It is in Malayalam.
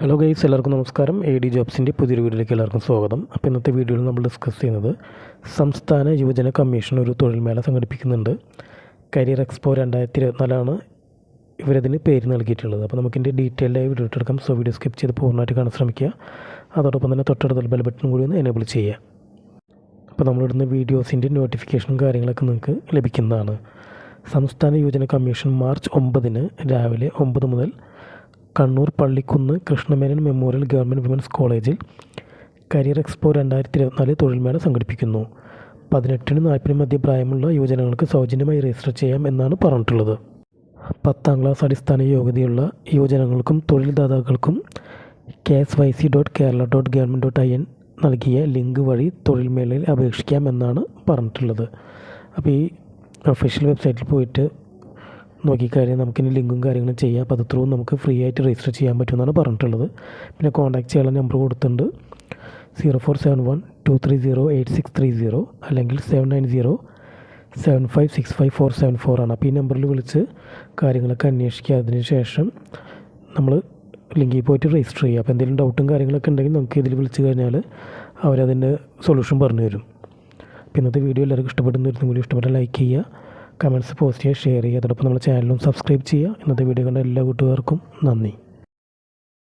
ഹലോ ഗൈസ് എല്ലാവർക്കും നമസ്കാരം. എ ഡി ജോബ്സിന്റെ പുതിയൊരു വീഡിയോയിലേക്ക് എല്ലാവർക്കും സ്വാഗതം. അപ്പോൾ ഇന്നത്തെ വീഡിയോയിൽ നമ്മൾ ഡിസ്കസ് ചെയ്യുന്നത് സംസ്ഥാന യുവജന കമ്മീഷൻ ഒരു തൊഴിൽമേള സംഘടിപ്പിക്കുന്നുണ്ട്. കരിയർ എക്സ്പോ രണ്ടായിരത്തി ഇരുപത്തിനാലാണ് ഇവരതിന് പേര് നൽകിയിട്ടുള്ളത്. അപ്പോൾ നമുക്കിന്റെ ഡീറ്റെയിൽഡായി വീഡിയോ എടുക്കാം. സോ വീഡിയോ സ്കിപ്പ് ചെയ്ത് പൂർണമായിട്ട് കാണാൻ ശ്രമിക്കുക. അതോടൊപ്പം തന്നെ തൊട്ടടുത്തുള്ള ബെൽ ബട്ടൺ കൂടി ഒന്ന് എനേബിൾ ചെയ്യുക. അപ്പോൾ നമ്മളിടുന്ന വീഡിയോസിന്റെ നോട്ടിഫിക്കേഷനും കാര്യങ്ങളൊക്കെ നിങ്ങൾക്ക് ലഭിക്കുന്നതാണ്. സംസ്ഥാന യുവജന കമ്മീഷൻ മാർച്ച് ഒമ്പതിന് രാവിലെ ഒമ്പത് മുതൽ Kannur Pallikkunnu Krishna Menon memorial government women's കോളേജിൽ കരിയർ എക്സ്പോ രണ്ടായിരത്തി ഇരുപത്തിനാല് തൊഴിൽമേള സംഘടിപ്പിക്കുന്നു. പതിനെട്ടിനും നാൽപ്പതിനും മധ്യ പ്രായമുള്ള യുവജനങ്ങൾക്ക് സൗജന്യമായി രജിസ്റ്റർ ചെയ്യാം എന്നാണ് പറഞ്ഞിട്ടുള്ളത്. പത്താം ക്ലാസ് അടിസ്ഥാന യോഗ്യതയുള്ള യുവജനങ്ങൾക്കും തൊഴിൽദാതാക്കൾക്കും K S Y C dot Kerala dot government dot I N നൽകിയ ലിങ്ക് വഴി തൊഴിൽമേളയിൽ അപേക്ഷിക്കാം എന്നാണ് പറഞ്ഞിട്ടുള്ളത്. അപ്പോൾ ഈ ഒഫീഷ്യൽ വെബ്സൈറ്റിൽ പോയിട്ട് നോക്കിക്കഴിഞ്ഞാൽ നമുക്കിനി ലിങ്കും കാര്യങ്ങളും ചെയ്യാം. അപ്പോൾ അത് ത്രൂ നമുക്ക് ഫ്രീ ആയിട്ട് രജിസ്റ്റർ ചെയ്യാൻ പറ്റുമെന്നാണ് പറഞ്ഞിട്ടുള്ളത്. പിന്നെ കോൺടാക്ട് ചെയ്യാനുള്ള നമ്പർ കൊടുത്തിട്ടുണ്ട്. Zero four seven one two three zero eight six three zero അല്ലെങ്കിൽ seven nine zero seven five six five four seven four ആണ്. അപ്പോൾ ഈ നമ്പറിൽ വിളിച്ച് കാര്യങ്ങളൊക്കെ അന്വേഷിക്കുക. അതിന് ശേഷം നമ്മൾ ലിങ്കിൽ പോയിട്ട് രജിസ്റ്റർ ചെയ്യുക. അപ്പോൾ എന്തെങ്കിലും ഡൗട്ടും കാര്യങ്ങളൊക്കെ ഉണ്ടെങ്കിൽ നമുക്ക് ഇതിൽ വിളിച്ച് കഴിഞ്ഞാൽ അവരതിന്റെ സൊല്യൂഷൻ പറഞ്ഞു തരും അപ്പോൾ ഇന്നത്തെ വീഡിയോ എല്ലാവർക്കും ഇഷ്ടപ്പെടുന്ന ഒരു ഇഷ്ടപ്പെട്ട ലൈക്ക് ചെയ്യുക. കമന്റ്സ് പോസ്റ്റ് ചെയ്യുക ഷെയർ ചെയ്യുക. അതോടൊപ്പം നമ്മുടെ ചാനലും സബ്സ്ക്രൈബ് ചെയ്യുക. ഇന്നത്തെ വീഡിയോ കണ്ട എല്ലാ കൂട്ടുകാർക്കും നന്ദി.